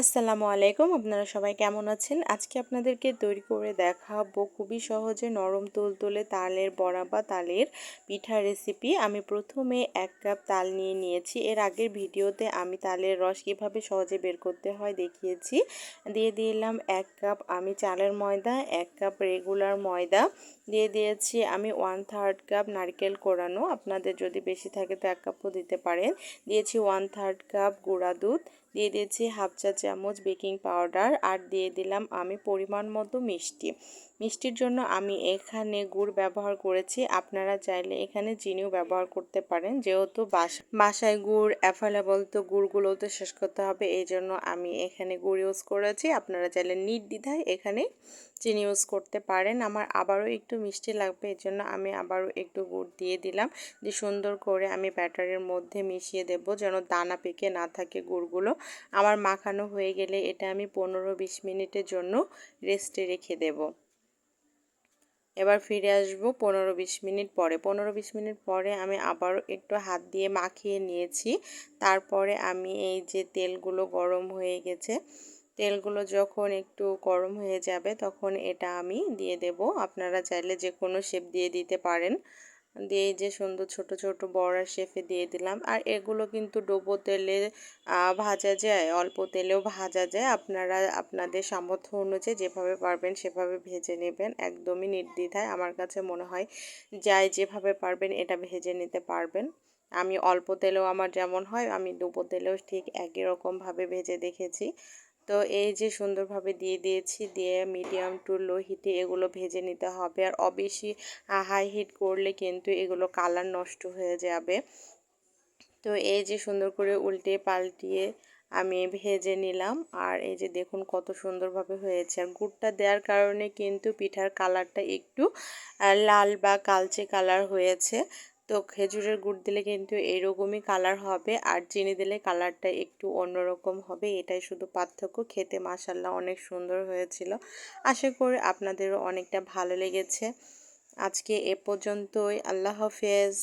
আসসালামু আলাইকুম, আপনারা সবাই কেমন আছেন? আজকে আপনাদেরকে তৈরি করে দেখাবো খুবই সহজে নরম তুলতুলে তালের বড়া বা তালের পিঠা রেসিপি আমি প্রথমে এক কাপ তাল নিয়ে নিয়েছি। এর আগের ভিডিওতে আমি তালের রস কীভাবে সহজে বের করতে হয় দেখিয়েছি। দিয়ে দিলাম এক কাপ আমি চালের ময়দা, এক কাপ রেগুলার ময়দা। দিয়ে দিয়েছি আমি ওয়ান থার্ড কাপ নারকেল কোরানো। আপনাদের যদি বেশি থাকে তো এক কাপও দিতে পারেন। দিয়েছি ওয়ান থার্ড কাপ গুঁড়া দুধ। দিয়ে দিয়েছি হাফ চা চামচ বেকিং পাউডার আর দিয়ে দিলাম আমি পরিমাণ মতো মিষ্টি। মিষ্টির জন্য আমি এখানে গুড় ব্যবহার করেছি। আপনারা চাইলে এখানে চিনিও ব্যবহার করতে পারেন। যেহেতু বাসায় গুড় অ্যাভেলেবল তো গুড়গুলোও তো শেষ করতে হবে। এই জন্য আমি এখানে গুড় ইউজ করেছি। আপনারা চাইলে নির্দ্বিধায় এখানে চিনি ইউজ করতে পারেন। আমার আবারও একটু মিষ্টি লাগবে এই জন্য আমি আবারও একটু গুড় দিয়ে দিলাম। দিয়ে সুন্দর করে আমি ব্যাটারের মধ্যে মিশিয়ে দেব, যেন দানা পেকে না থাকে গুড়গুলো। আমার মাখানো হয়ে গেলে এটা আমি পনেরো বিশ মিনিটের জন্য রেস্টে রেখে দেবো। এবার ফিরে আসব পনেরো বিশ মিনিট পরে। পনেরো বিশ মিনিট পরে আমি আবারও একটু হাত দিয়ে মাখিয়ে নিয়েছি। তারপরে আমি এই যে তেলগুলো গরম হয়ে গেছে, তেলগুলো যখন একটু গরম হয়ে যাবে তখন এটা আমি দিয়ে দেব। আপনারা চাইলে যে কোনো শেপ দিয়ে দিতে পারেন। দিয়ে যে সুন্দর ছোট ছোট বড়া শেফে দিয়ে দিলাম। আর এগুলো কিন্তু ডোবো তেলে ভাজা যায়, অল্প তেলেও ভাজা যায়। আপনারা, আপনাদের সামর্থ্য অনুযায়ী যেভাবে পারবেন সেভাবে ভেজে নেবেন। একদমই নির্দ্বিধায় আমার কাছে মনে হয় যাই যেভাবে পারবেন এটা ভেজে নিতে পারবেন। আমি অল্প তেলেও আমার যেমন হয়, আমি ডুবো তেলেও ঠিক একই রকমভাবে ভেজে দেখেছি। তো এই যে সুন্দরভাবে দিয়ে দিয়েছি, দিয়ে মিডিয়াম টু লো হিটে এগুলো ভেজে নিতে হবে। আর অবেশি হাই হিট করলে কিন্তু এগুলো কালার নষ্ট হয়ে যাবে। তো এই যে সুন্দর করে উল্টে পাল্টিয়ে আমি ভেজে নিলাম। আর এই যে দেখুন কত সুন্দরভাবে হয়েছে। আর গুড়টা দেওয়ার কারণে কিন্তু পিঠার কালারটা একটু লাল বা কালচে কালার হয়েছে। তো খেজুরের গুড় দিলে কিন্তু এরকমই কালার হবে আর চিনি দিলে কালারটা একটু অন্যরকম হবে। এটাই শুধু পার্থক্য। খেতে মাসাল্লাহ অনেক সুন্দর হয়েছিল। আশা করি আপনাদেরও অনেকটা ভালো লেগেছে। আজকে এ পর্যন্তই। আল্লাহ হাফেজ।